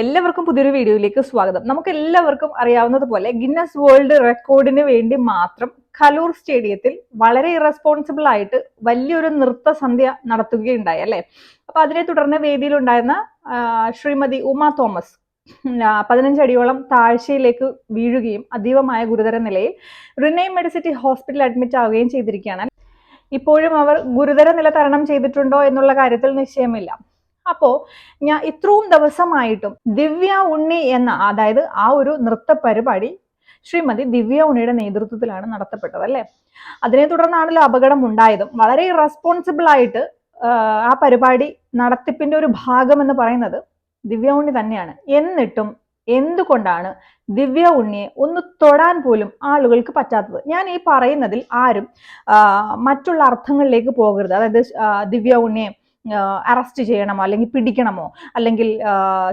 എല്ലാവർക്കും പുതിയൊരു വീഡിയോയിലേക്ക് സ്വാഗതം. നമുക്ക് എല്ലാവർക്കും അറിയാവുന്നതുപോലെ ഗിന്നസ് വേൾഡ് റെക്കോർഡിന് വേണ്ടി മാത്രം കലൂർ സ്റ്റേഡിയത്തിൽ വളരെ ഇറസ്പോൺസിബിൾ ആയിട്ട് വലിയൊരു നൃത്ത സന്ധ്യ നടത്തുകയുണ്ടായി അല്ലെ? അപ്പൊ അതിനെ തുടർന്ന് വേദിയിലുണ്ടായിരുന്ന ശ്രീമതി ഉമ തോമസ് പതിനഞ്ചടിയോളം താഴ്ചയിലേക്ക് വീഴുകയും അതീവമായ ഗുരുതര നിലയിൽ റിനൈ മെഡിസിറ്റി ഹോസ്പിറ്റലിൽ അഡ്മിറ്റ് ആവുകയും ചെയ്തിരിക്കുകയാണ്. ഇപ്പോഴും അവർ ഗുരുതര നില തരണം ചെയ്തിട്ടുണ്ടോ എന്നുള്ള കാര്യത്തിൽ നിശ്ചയമില്ല. അപ്പോ ഞാൻ ഇത്രയും ദിവസമായിട്ടും ദിവ്യ ഉണ്ണി എന്ന അതായത് ആ ഒരു നൃത്ത പരിപാടി ശ്രീമതി ദിവ്യ ഉണ്ണിയുടെ നേതൃത്വത്തിലാണ് നടത്തപ്പെട്ടത് അല്ലെ? അതിനെ തുടർന്നാണല്ലോ അപകടം ഉണ്ടായതും. വളരെ റെസ്പോൺസിബിൾ ആയിട്ട് ആ, പരിപാടി നടത്തിപ്പിന്റെ ഒരു ഭാഗം എന്ന് പറയുന്നത് ദിവ്യ ഉണ്ണി തന്നെയാണ്. എന്നിട്ടും എന്തുകൊണ്ടാണ് ദിവ്യ ഉണ്ണിയെ ഒന്ന് തൊടാൻ പോലും ആളുകൾക്ക് പറ്റാത്തത്? ഞാൻ ഈ പറയുന്നതിൽ ആരും മറ്റുള്ള അർത്ഥങ്ങളിലേക്ക് പോകരുത്. അതായത് ദിവ്യ ഉണ്ണിയെ അറസ്റ്റ് ചെയ്യണമോ? അല്ലെങ്കിൽ പിടിക്കണമോ? അല്ലെങ്കിൽ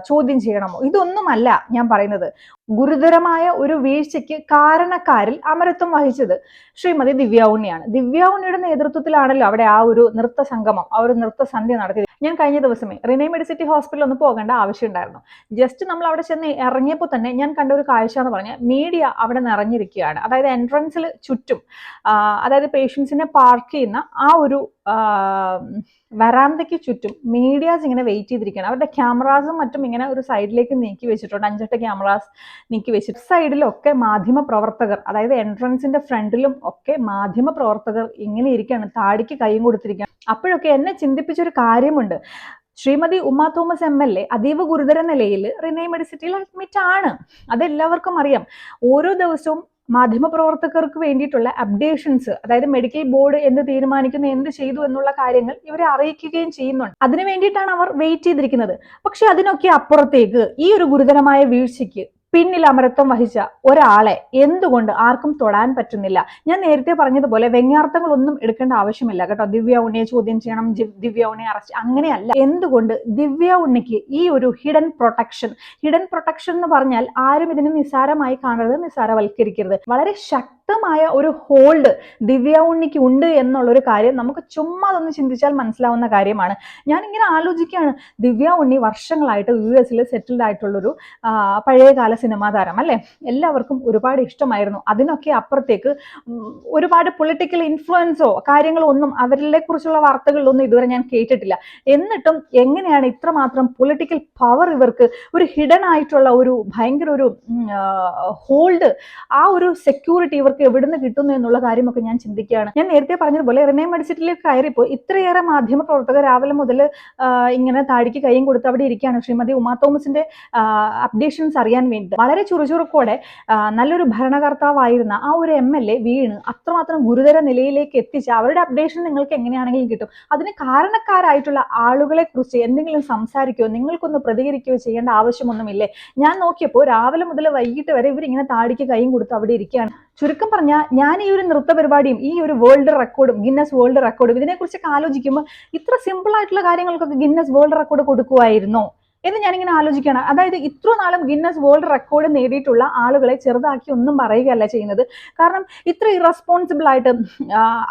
ചോദ്യം ചെയ്യണമോ? ഇതൊന്നുമല്ല ഞാൻ പറയുന്നത്. ഗുരുതരമായ ഒരു വീഴ്ചയ്ക്ക് കാരണക്കാരിൽ അമരത്വം വഹിച്ചത് ശ്രീമതി ദിവ്യ ഉണ്ണിയാണ്. ദിവ്യ ഉണ്ണിയുടെ നേതൃത്വത്തിലാണല്ലോ അവിടെ ആ ഒരു നൃത്ത സംഗമം ആ ഒരു നൃത്ത സന്ധ്യ നടത്തിയത്. ഞാൻ കഴിഞ്ഞ ദിവസമേ റിനൈ മെഡിസിറ്റി ഹോസ്പിറ്റലിൽ ഒന്ന് പോകേണ്ട ആവശ്യമുണ്ടായിരുന്നു. ജസ്റ്റ് നമ്മൾ അവിടെ ചെന്ന് ഇറങ്ങിയപ്പോൾ തന്നെ ഞാൻ കണ്ട ഒരു കാഴ്ച എന്ന് പറഞ്ഞാൽ മീഡിയ അവിടെ നിറഞ്ഞിരിക്കുകയാണ്. അതായത് എൻട്രൻസിൽ ചുറ്റും അതായത് പേഷ്യൻസിനെ പാർക്ക് ചെയ്യുന്ന ആ ഒരു വരാന്തയ്ക്ക് ചുറ്റും മീഡിയാസ് ഇങ്ങനെ വെയിറ്റ് ചെയ്തിരിക്കുകയാണ്. അവരുടെ ക്യാമറാസും മറ്റും ഇങ്ങനെ ഒരു സൈഡിലേക്ക് നീക്കി വെച്ചിട്ടുണ്ട്. അഞ്ചെട്ട് ക്യാമറാസ് നീക്കി വെച്ചിട്ട്. സൈഡിലൊക്കെ മാധ്യമ പ്രവർത്തകർ അതായത് എൻട്രൻസിന്റെ ഫ്രണ്ടിലും ഒക്കെ മാധ്യമ പ്രവർത്തകർ ഇങ്ങനെ ഇരിക്കുകയാണ്. താടിക്ക് കൈയും കൊടുത്തിരിക്കുകയാണ്. അപ്പോഴൊക്കെ എന്നെ ചിന്തിപ്പിച്ചൊരു കാര്യമുണ്ട്. ശ്രീമതി ഉമ്മ തോമസ് എം എൽ എ അതീവ ഗുരുതര നിലയിൽ റിനൈ മെഡിസിറ്റിയിൽ അഡ്മിറ്റ് ആണ്. അതെല്ലാവർക്കും അറിയാം. ഓരോ ദിവസവും മാധ്യമപ്രവർത്തകർക്ക് വേണ്ടിയിട്ടുള്ള അപ്ഡേഷൻസ് അതായത് മെഡിക്കൽ ബോർഡ് എന്ത് തീരുമാനിക്കുന്നു എന്ത് ചെയ്തു എന്നുള്ള കാര്യങ്ങൾ ഇവരെ അറിയിക്കുകയും ചെയ്യുന്നുണ്ട്. അതിനു വേണ്ടിയിട്ടാണ് അവർ വെയിറ്റ് ചെയ്തിരിക്കുന്നത്. പക്ഷെ അതിനൊക്കെ അപ്പുറത്തേക്ക് ഈ ഒരു ഗുരുതരമായ വീഴ്ചയ്ക്ക് പിന്നിൽ അമരത്വം വഹിച്ച ഒരാളെ എന്തുകൊണ്ട് ആർക്കും തൊടാൻ പറ്റുന്നില്ല? ഞാൻ നേരത്തെ പറഞ്ഞതുപോലെ വ്യങ്ങാർത്ഥങ്ങളൊന്നും എടുക്കേണ്ട ആവശ്യമില്ല കേട്ടോ. ദിവ്യ ഉണ്ണിയെ ചോദ്യം ചെയ്യണം ദിവ്യ ഉണ്ണിയെ അറസ്റ്റ് അങ്ങനെയല്ല. എന്തുകൊണ്ട് ദിവ്യ ഉണ്ണിക്ക് ഈ ഒരു ഹിഡൻ പ്രൊട്ടക്ഷൻ ഹിഡൻ പ്രൊട്ടക്ഷൻ എന്ന് പറഞ്ഞാൽ ആരും ഇതിനെ നിസ്സാരമായി കാണരുത് നിസ്സാരവൽക്കരിക്കരുത്. വളരെ ശക്തമായ ഒരു ഹോൾഡ് ദിവ്യ ഉണ്ണിക്ക് ഉണ്ട് എന്നുള്ളൊരു കാര്യം നമുക്ക് ചുമ്മാ അതൊന്ന് ചിന്തിച്ചാൽ മനസ്സിലാവുന്ന കാര്യമാണ്. ഞാൻ ഇങ്ങനെ ആലോചിക്കുകയാണ്. ദിവ്യ ഉണ്ണി വർഷങ്ങളായിട്ട് യു എസിൽ സെറ്റിൽഡ് ആയിട്ടുള്ളൊരു പഴയകാല സിനിമാ താരം അല്ലേ? എല്ലാവർക്കും ഒരുപാട് ഇഷ്ടമായിരുന്നു. അതിനൊക്കെ അപ്പുറത്തേക്ക് ഒരുപാട് പൊളിറ്റിക്കൽ ഇൻഫ്ലുവൻസോ കാര്യങ്ങളോ ഒന്നും അവരിലെ കുറിച്ചുള്ള വാർത്തകളിലൊന്നും ഇതുവരെ ഞാൻ കേട്ടിട്ടില്ല. എന്നിട്ടും എങ്ങനെയാണ് ഇത്രമാത്രം പൊളിറ്റിക്കൽ പവർ ഇവർക്ക് ഒരു ഹിഡൻ ആയിട്ടുള്ള ഒരു ഭയങ്കര ഒരു ഹോൾഡ് ആ ഒരു സെക്യൂരിറ്റി ഇവർക്ക് എവിടുന്ന് കിട്ടുന്നു എന്നുള്ള കാര്യമൊക്കെ ഞാൻ ചിന്തിക്കുകയാണ്. ഞാൻ നേരത്തെ പറഞ്ഞതുപോലെ റിനേ മെഡിസിറ്റിലേക്ക് കയറിയപ്പോൾ ഇത്രയേറെ മാധ്യമ പ്രവർത്തകർ രാവിലെ മുതൽ ഇങ്ങനെ താടിക്ക് കൈയും കൊടുത്ത് അവിടെ ഇരിക്കുകയാണ്. ശ്രീമതി ഉമാ തോമസിന്റെ അപ്ഡേഷൻസ് അറിയാൻ വേണ്ടി. വളരെ ചുറുചുറുക്കോടെ നല്ലൊരു ഭരണകർത്താവായിരുന്ന ആ ഒരു എം എൽ എ വീണ് അത്രമാത്രം ഗുരുതര നിലയിലേക്ക് എത്തിച്ച് അവരുടെ അപ്ഡേഷൻ നിങ്ങൾക്ക് എങ്ങനെയാണെങ്കിലും കിട്ടും. അതിന് കാരണക്കാരായിട്ടുള്ള ആളുകളെ കുറിച്ച് എന്തെങ്കിലും സംസാരിക്കുകയോ നിങ്ങൾക്കൊന്ന് പ്രതികരിക്കുകയോ ചെയ്യേണ്ട ആവശ്യമൊന്നുമില്ലേ? ഞാൻ നോക്കിയപ്പോൾ രാവിലെ മുതൽ വൈകിട്ട് വരെ ഇവരിങ്ങനെ താടിക്ക് കൈയും കൊടുത്ത് അവിടെ ഇരിക്കുകയാണ്. ചുരുക്കം പറഞ്ഞാൽ ഞാൻ ഈ ഒരു നൃത്ത പരിപാടിയും ഈ ഒരു വേൾഡ് റെക്കോർഡും ഗിന്നസ് വേൾഡ് റെക്കോർഡും ഇതിനെക്കുറിച്ചൊക്കെ ആലോചിക്കുമ്പോൾ ഇത്ര സിമ്പിൾ ആയിട്ടുള്ള കാര്യങ്ങൾക്കൊക്കെ ഗിന്നസ് വേൾഡ് റെക്കോർഡ് കൊടുക്കുമായിരുന്നോ എന്ന് ഞാനിങ്ങനെ ആലോചിക്കുകയാണ്. അതായത് ഇത്ര നാളും ഗിന്നസ് വേൾഡ് റെക്കോർഡ് നേടിയിട്ടുള്ള ആളുകളെ ചെറുതാക്കി ഒന്നും പറയുകയല്ല ചെയ്യുന്നത്. കാരണം ഇത്ര ഇറസ്പോൺസിബിൾ ആയിട്ട്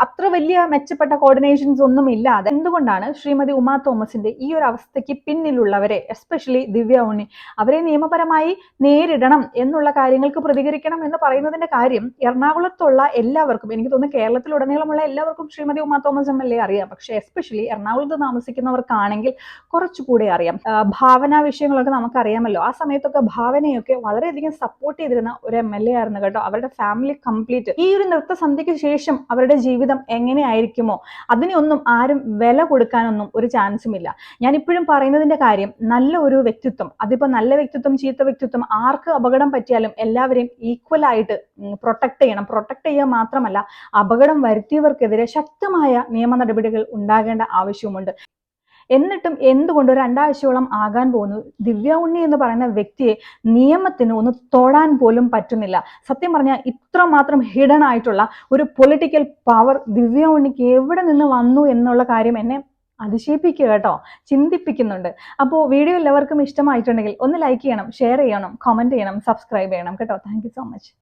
അത്ര വലിയ മെച്ചപ്പെട്ട കോർഡിനേഷൻസ് ഒന്നും ഇല്ലാതെ എന്തുകൊണ്ടാണ് ശ്രീമതി ഉമാ തോമസിന്റെ ഈ ഒരു അവസ്ഥയ്ക്ക് പിന്നിലുള്ളവരെ എസ്പെഷ്യലി ദിവ്യ ഉണ്ണി അവരെ നിയമപരമായി നേരിടണം എന്നുള്ള കാര്യങ്ങൾക്ക് പ്രതികരിക്കണം എന്ന് പറയുന്നതിന്റെ കാര്യം എറണാകുളത്തുള്ള എല്ലാവർക്കും എനിക്ക് തോന്നുന്നു കേരളത്തിലുടനീളമുള്ള എല്ലാവർക്കും Shrimati Uma Thomas M L A അറിയാം. പക്ഷേ എസ്പെഷ്യലി എറണാകുളത്ത് താമസിക്കുന്നവർക്കാണെങ്കിൽ കുറച്ചുകൂടെ അറിയാം. ആ, ഭാവന വിഷയങ്ങളൊക്കെ നമുക്കറിയാമല്ലോ. ആ സമയത്തൊക്കെ ഭാവനയൊക്കെ വളരെയധികം സപ്പോർട്ട് ചെയ്തിരുന്ന ഒരു എം എൽ എ ആയിരുന്നു കേട്ടോ. അവരുടെ ഫാമിലി കംപ്ലീറ്റ് ഈ ഒരു നൃത്ത സന്ധ്യയ്ക്ക് ശേഷം അവരുടെ ജീവിതം എങ്ങനെയായിരിക്കുമോ? അതിനൊന്നും ആരും വില കൊടുക്കാനൊന്നും ഒരു ചാൻസും ഇല്ല. ഞാനിപ്പോഴും പറയുന്നതിന്റെ കാര്യം നല്ല ഒരു വ്യക്തിത്വം അതിപ്പോ നല്ല വ്യക്തിത്വം ചീത്ത വ്യക്തിത്വം ആർക്ക് അപകടം പറ്റിയാലും എല്ലാവരെയും ഈക്വൽ ആയിട്ട് പ്രൊട്ടക്ട് ചെയ്യണം. പ്രൊട്ടക്ട് ചെയ്യുക മാത്രമല്ല അപകടം വരുത്തിയവർക്കെതിരെ ശക്തമായ നിയമ നടപടികൾ ഉണ്ടാകേണ്ട ആവശ്യവുമുണ്ട്. എന്നിട്ടും എന്തുകൊണ്ട് രണ്ടാഴ്ചയോളം ആകാൻ പോകുന്നു? ദിവ്യ ഉണ്ണി എന്ന് പറയുന്ന വ്യക്തിയെ നിയമത്തിന് ഒന്ന് തൊടാൻ പോലും പറ്റുന്നില്ല. സത്യം പറഞ്ഞാൽ ഇത്രമാത്രം ഹിഡൻ ആയിട്ടുള്ള ഒരു പൊളിറ്റിക്കൽ പവർ ദിവ്യ ഉണ്ണിക്ക് എവിടെ നിന്ന് വന്നു എന്നുള്ള കാര്യം എന്നെ അതിശയിപ്പിക്കുക കേട്ടോ. ചിന്തിപ്പിക്കുന്നുണ്ട്. അപ്പോൾ വീഡിയോ എല്ലാവർക്കും ഇഷ്ടമായിട്ടുണ്ടെങ്കിൽ ഒന്ന് ലൈക്ക് ചെയ്യണം ഷെയർ ചെയ്യണം കമന്റ് ചെയ്യണം സബ്സ്ക്രൈബ് ചെയ്യണം കേട്ടോ. Thank so much